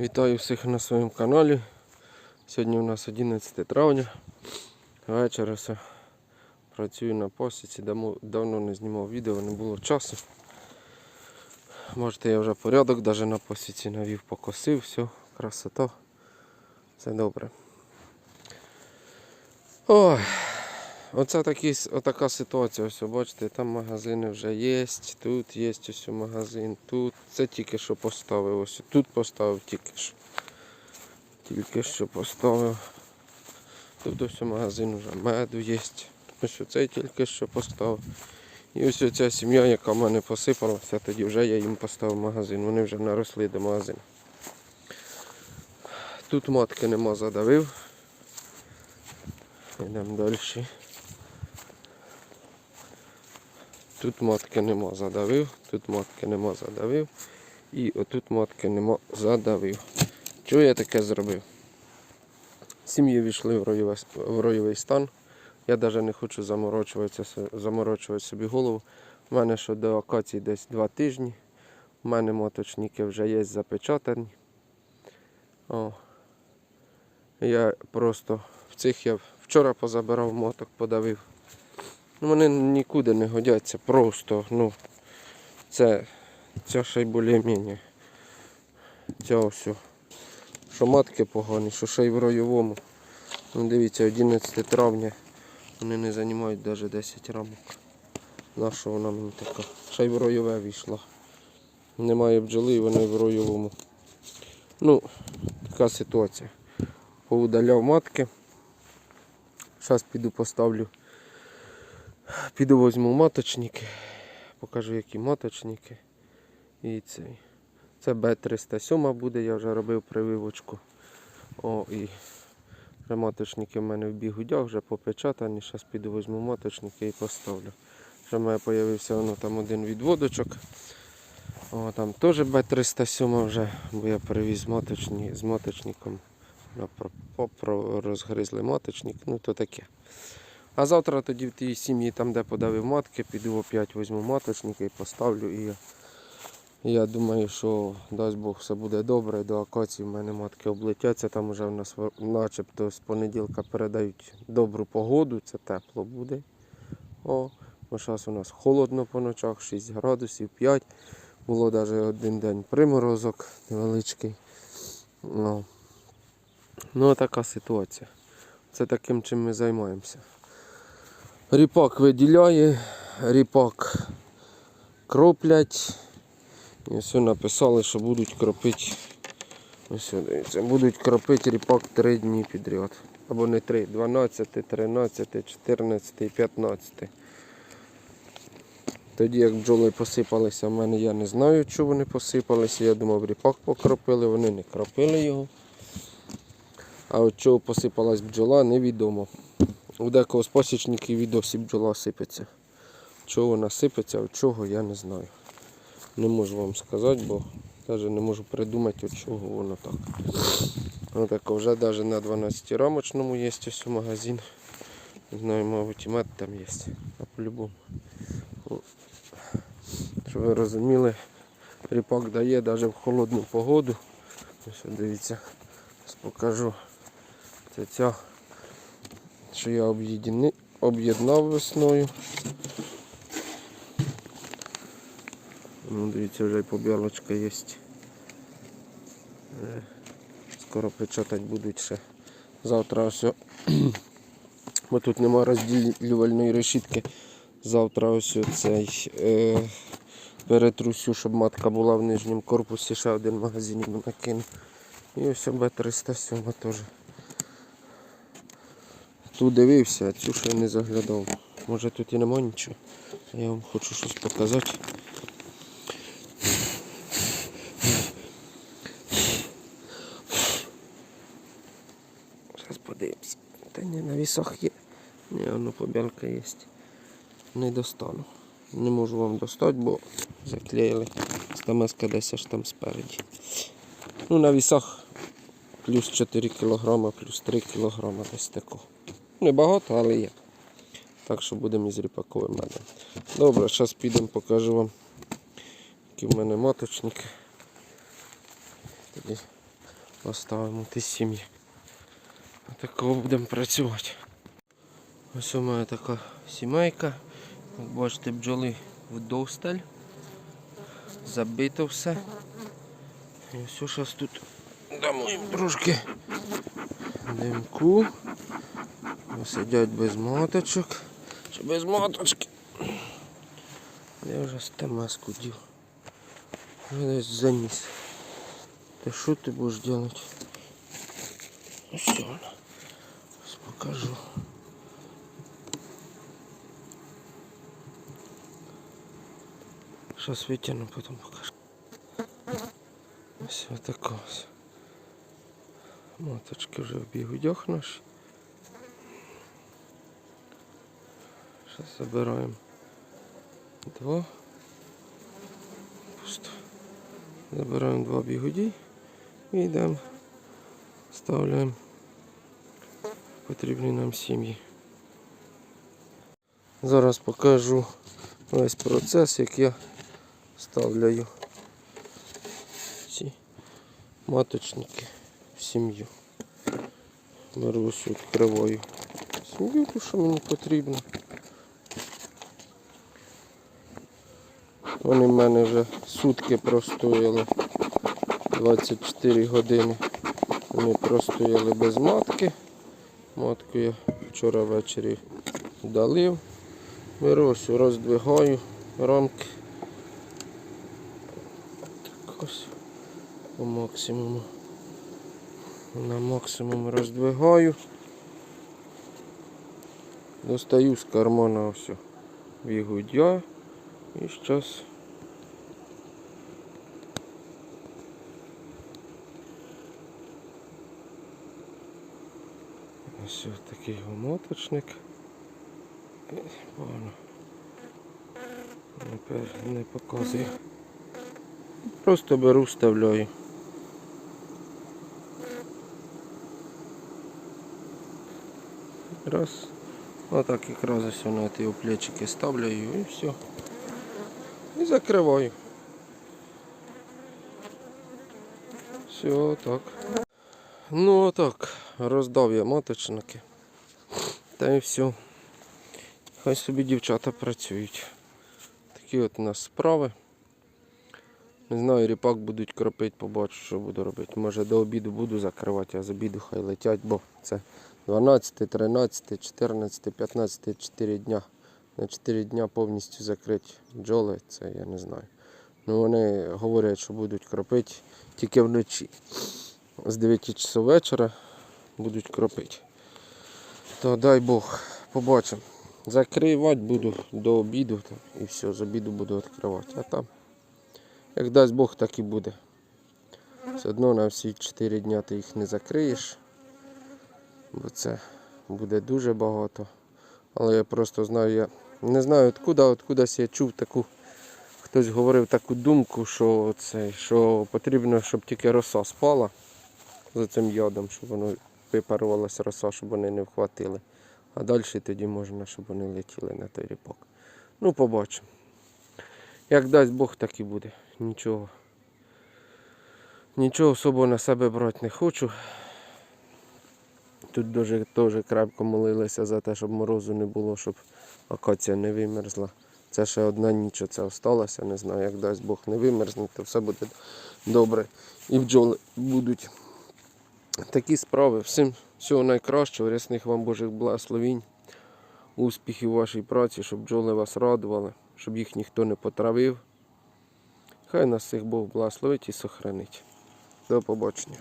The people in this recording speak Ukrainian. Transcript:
Вітаю всіх на своєму каналі. Сьогодні у нас 11 травня. Вечора все. Працюю на посіці. Давно, давно не знімав відео, не було часу. Можете я вже порядок навіть на посіці навів, покосив, все, красота. Все добре. Ой, оце такі, отака ситуація. Ось, бачите, там магазини вже є, тут є ось магазин, тут. Це тільки що поставив. Ось тут поставив тільки що. Тільки що поставив. Тут ось магазин вже меду є. Ось цей тільки що поставив. І ось ця сім'я, яка в мене посипалася, тоді вже я їм поставив магазин. Вони вже наросли до магазину. Тут матки нема задавив. Йдемо далі. Тут матки нема задавив, тут матки нема задавив. І отут матки нема задавив. Чого я таке зробив? Сім'ї війшли в ройовий стан. Я навіть не хочу заморочуватися, заморочувати собі голову. У мене ще до акації десь два тижні. У мене моточники вже є запечатані. О. Я просто в цих я вчора позабирав моток, подавив. Ну, вони нікуди не годяться, просто, ну, це, це ще й більш-менш. Це все. Що матки погані, що ще й в ройовому. Ну, дивіться, 11 травня. Вони не займають навіть 10 рамок. Наша вона мені така? Ще й в ройове війшла. Немає бджоли і вони в ройовому. Ну, така ситуація. Поудаляв матки. Зараз піду поставлю. Піду візьму маточники. Покажу які маточники. І цей. Це Б307 буде, я вже робив прививочку. О, і маточники в мене в бігудях, вже попечатані. Зараз піду візьму маточники і поставлю. Вже в мене з'явився воно там один відводочок. О, там теж Б307 вже, бо я привіз маточні, з маточником. Розгризли маточник, ну то таке. А завтра тоді в тій сім'ї, там де подавив матки, піду опять візьму маточники і поставлю. І я, думаю, що дасть Бог все буде добре. До акації в мене матки облетяться. Там вже в нас начебто з понеділка передають добру погоду, це тепло буде. О, бо зараз у нас холодно по ночах, 6 градусів, 5. Було навіть один день приморозок невеличкий. Ну, ну така ситуація. Це таким чим ми займаємося. Ріпак виділяє, ріпак кроплять. І все написали, що будуть кропити. Ось дивіться, будуть кропити ріпак 3 дні підряд. Або не 3, 12, 13, 14 і 15. Тоді як бджоли посипалися в мене, я не знаю, чого вони посипалися. Я думав, ріпак покропили, вони не кропили його. А от чого посипалась бджола, невідомо. У декого з пасічників і досі бджола сипеться. Чого вона сипеться, від чого, я не знаю. Не можу вам сказати, бо навіть не можу придумати, від чого воно так. Отако вже навіть на 12 рамочному є ось магазин. Не знаю, мабуть, і мед там є. А по-любому. Щоб ви розуміли, ріпак дає навіть в холодну погоду. Ось дивіться, покажу. Це ця, що я об'єднав весною. Ну, дивіться, вже і побілочка є. Е, Скоро печатати будуть ще. Завтра ось. Бо тут нема розділювальної решітки. Завтра ось цей е, перетрусю, щоб матка була в нижньому корпусі, ще один магазин накину. І ось Б307 теж. Тут дивився, а цю ще не заглядав. Може тут і нема нічого. Я вам хочу щось показати. Зараз подивимося. Та ні, на вісах є. Ні, воно побілка є. Не достану. Не можу вам достати, бо заклеїли. Стамеска десь аж там спереді. Ну, на вісах плюс 4 кг, плюс 3 кг десь такого. Небагато, але є. Так що будемо із ріпаковим медом. Добре, зараз підемо покажу вам, які в мене маточники. Тоді поставимо ті сім'ї. Такого будемо працювати. Ось у мене така сімейка. Як бачите, бджоли вдосталь. Забито все. І все, зараз тут дамо їм трошки димку. Сидять без маточок. Чи без маточки. Я вже стемеску дів. Вже десь заніс. Та що ти будеш робити? Ось вона. Ось покажу. Сейчас витягну, потім покажу. Ось отака ось. Маточки вже в бігудях наші. Зараз забираємо два. Пусто. Забираємо два бігуді і йдемо. Ставляємо потрібні нам сім'ї. Зараз покажу весь процес, як я ставляю ці маточники в сім'ю. Беру ось відкриваю сім'ю, що мені потрібно. Вони в мене вже сутки простояли 24 години. Вони простояли без матки. Матку я вчора ввечері долив. Беру роздвигаю рамки. Так ось по максимуму. На максимум роздвигаю. Достаю з кармана ось бігудя. І зараз ось такий моточник. Погано. Не, показую. Просто беру, вставляю. Раз. Отак якраз ось на ті плечики ставляю і все. І закриваю. Все так. Ну отак, роздав я моточники. Та і все. Хай собі дівчата працюють. Такі от у нас справи. Не знаю, ріпак будуть кропити, побачу, що буду робити. Може до обіду буду закривати, а з обіду хай летять, бо це 12, 13, 14, 15, 4 дня. На 4 дня повністю закриті бджоли, це я не знаю. Ну вони говорять, що будуть кропити тільки вночі. З 9 часов вечора будуть кропити. То дай Бог, побачимо. Закривати буду до обіду там, і все, з обіду буду відкривати. А там, як дасть Бог, так і буде. Все одно на всі 4 дня ти їх не закриєш, бо це буде дуже багато. Але я просто знаю, я не знаю откуда, откудась я чув таку, хтось говорив таку думку, що, це, що потрібно, щоб тільки роса спала за цим ядом, щоб воно випарувалася роса, щоб вони не вхватили. А далі тоді можна, щоб вони летіли на той ріпок. Ну, побачимо. Як дасть Бог, так і буде. Нічого. Нічого особо на себе брати не хочу. Тут дуже теж крепко молилися за те, щоб морозу не було, щоб акація не вимерзла. Це ще одна ніч оце осталася. Не знаю, як дасть Бог не вимерзне, то все буде добре. І бджоли будуть. Такі справи. Всім всього найкращого, рясних вам Божих благословінь, успіхів у вашій праці, щоб бджоли вас радували, щоб їх ніхто не потравив. Хай нас всіх Бог благословить і сохранить. До побачення.